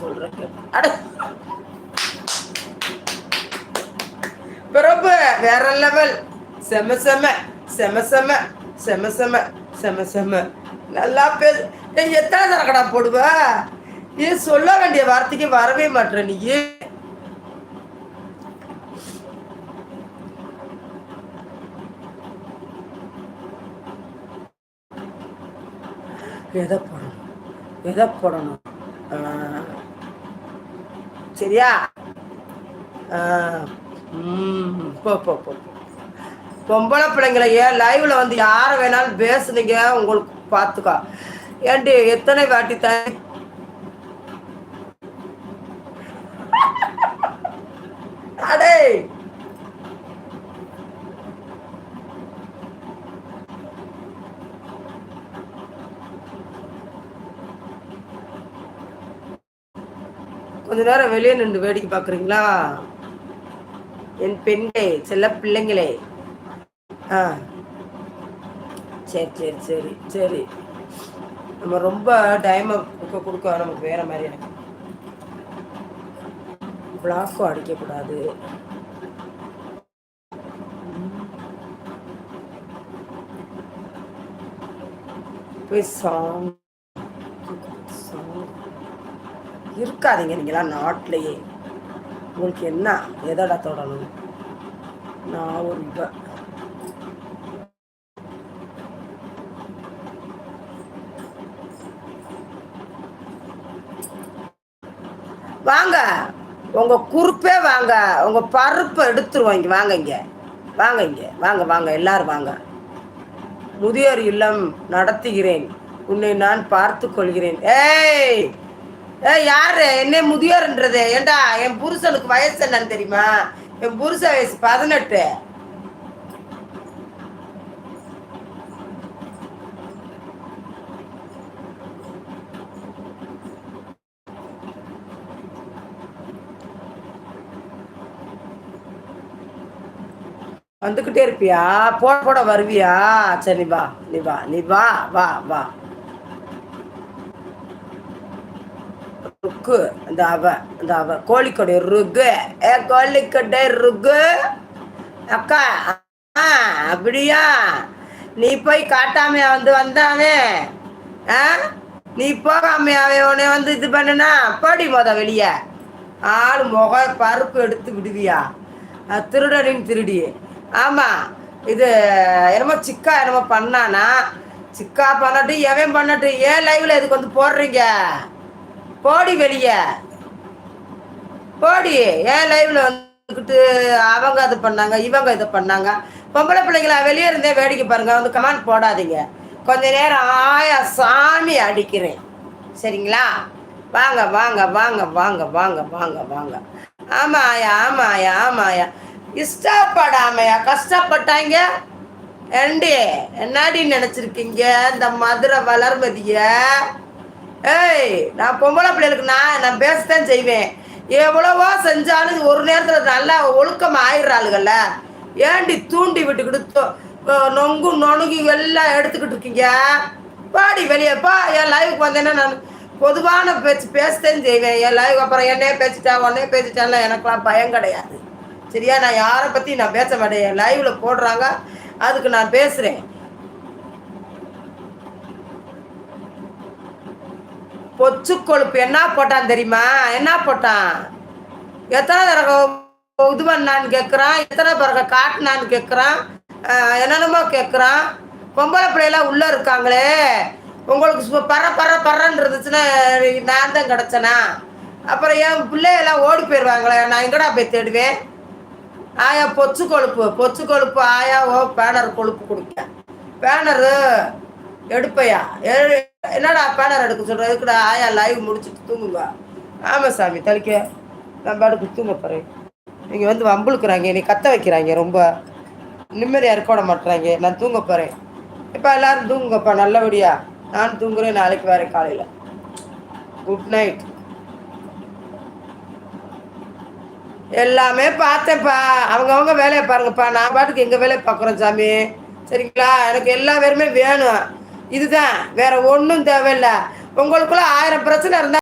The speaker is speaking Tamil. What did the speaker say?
சொல்றேன். பிரபு வேற லெவல் செம செம செம செம செம செம செம செம. நல்லா பேசு. எத்தனை தரக்கடா போடுவ? நீ சொல்ல வேண்டிய வார்த்தைக்கு வரவே மாட்டேற நீ. எதை போடணும்? எதை போடணும்? ஆஹ் சரியா? போ போ போ. பொம்பளை பிள்ளைங்களை ஏன் லைவ்ல வந்து யாரை வேணாலும் பேசுனீங்க உங்களுக்கு பார்த்துக்கோ. ஏண்டி எத்தனை வாட்டி த கொஞ்ச நேரம் வெளியே நின்று வேடிக்கை பார்க்குறீங்களா? என் பெண்களே செல்ல பிள்ளைங்களே. ஆ. சரி சரி சரி சரி. நம்ம ரொம்ப டைமை கொடுக்க கொடுக்க நமக்கு வேற மாதிரி எனக்கு பிளாக்கும் அடிக்கக்கூடாது. போய் இருக்காதீங்க நீங்களாம் நாட்டிலேயே. உங்களுக்கு என்ன எதடா தொடரணும் நான் ஒரு வாங்க. உங்க குறுப்பே வாங்க. உங்க பருப்பை எடுத்துருவோம் இங்க. வாங்க இங்க. வாங்க இங்க. வாங்க வாங்க. எல்லாரும் வாங்க. முதியோர் இல்லம் நடத்துகிறேன். உன்னை நான் பார்த்து கொள்கிறேன். ஏய்! யாரு? என்ன முதியோர்ன்றது. ஏண்டா என் புருஷனுக்கு வயசு என்னன்னு தெரியுமா? என் புருஷ வயசு பதினெட்டு. வந்துக்கிட்டே இருப்பியா? போட போட வருவியா? சரி நீ வா நீ வா நீ வா வா வா. ருக்கு. இந்த அவ இந்த அவ கோழிக்கொடை ருகு ஏ கோழிக்கொடை ருகு அக்கா ஆ அப்படியா? நீ போய் காட்டாமையா வந்து வந்தானே? ஆ? நீ போகாமையா அவன் உன்னை வந்து இது பண்ணுனா? போடி மொத வெளிய. ஆள் முக பருப்பு எடுத்து விடுவியா? திருடனின் திருடி. ஆமா இது என்னமோ சிக்கா என்னமோ பண்ணானா? சிக்கா பண்ணட்டு எவன் பண்ணட்டு ஏன் லைவ்ல இதுக்கு வந்து போடுறீங்க? போடி வெளிய. போடி. ஏன் லைவ்ல வந்துக்கிட்டு அவங்க இது பண்ணாங்க இவங்க இது பண்ணாங்க. பொம்பளை பிள்ளைங்களா வெளியே இருந்தே வேடிக்கை பாருங்க வந்து கமெண்ட் போடாதீங்க. கொஞ்ச நேரம் ஆயா சாமி அடிக்கிறேன். சரிங்களா? வாங்க வாங்க வாங்க வாங்க வாங்க வாங்க வாங்க. ஆமாயா ஆமாயா ஆமாயா இஷ்டப்படாமையா கஷ்டப்பட்டாங்க. ஏண்டி என்னாடி நினைச்சிருக்கீங்க? இந்த மதுரை வளர்மதிய. ஏய் நான் பொம்பளை பிள்ளைகளுக்கு நான் நான் பேசத்தான் செய்வேன். எவ்வளவோ செஞ்சாலும் ஒரு நேரத்தில் நல்லா ஒழுக்கம் ஆயிடுறாளுகள்ல. ஏண்டி தூண்டி விட்டுக்கிட்டு தொ- நொங்கு நொணுகி எல்லாம் எடுத்துக்கிட்டு இருக்கீங்க? பாடி வெளியே என் லைவுக்கு வந்தேன்னா நான் பொதுவான பேச்சு பேசத்தான் செய்வேன். என் லைவ் அப்புறம் என்னையே பேசிட்டா உடனே பேசிட்டான்ல எனக்கெல்லாம் பயம் கிடையாது. சரியா? நான் யாரை பற்றி நான் பேச மாட்டேன். என் லைவில் போடுறாங்க. அதுக்கு நான் பேசுகிறேன் பொச்சு கொழுப்பு என்ன போட்டான் தெரியுமா? என்ன போட்டான்? எத்தனை தடவை இது பண்ணான்னு கேட்குறான் எத்தனை பிறகு காட்டினான்னு கேட்குறான் என்னென்னமோ கேட்குறான் பொம்பளை பிள்ளைலாம் உள்ளே இருக்காங்களே. உங்களுக்கு பற பற பறன்னு இருந்துச்சுன்னா நான் தான் கிடச்சேனா? அப்புறம் என் பிள்ளையெல்லாம் ஓடி போயிடுவாங்களே நான் எங்கடா போய் தேடுவேன்? ஆயா பொச்சு கொழுப்பு பொச்சு கொழுப்பு ஆயா ஓ பேனர் கொழுப்பு குடிக்க. பேனரு எடுப்பையா? எ- என்னடா பேனர் எடுக்க சொல்ற? எதுக்குடா? ஆயா லைவ் முடிச்சுட்டு தூங்குங்க ஆமாம் சாமி தலைக்க. நான் பாட்டுக்கு தூங்க போகிறேன் நீங்கள் வந்து வம்புழுக்குறாங்க என்னை கத்த வைக்கிறாங்க ரொம்ப. நிம்மதியாக இருக்க மாட்டுறாங்க நான் தூங்க போகிறேன் இப்போ எல்லாரும் தூங்குங்கப்பா நல்லபடியா. நான் தூங்குறேன் நாளைக்கு வரேன் காலையில். குட் நைட் எல்லாமே பார்த்தேன்ப்பா. அவங்கவுங்க வேலையை பாருங்கப்பா. நான் பாட்டுக்கு எங்கள் வேலையை பார்க்குறோம் சாமி. சரிங்களா? எனக்கு எல்லா பேருமே வேணும். இதுதான். வேற ஒன்றும் தேவையில்லை. உங்களுக்குள்ள ஆயிரம் பிரச்சனை இருந்தால்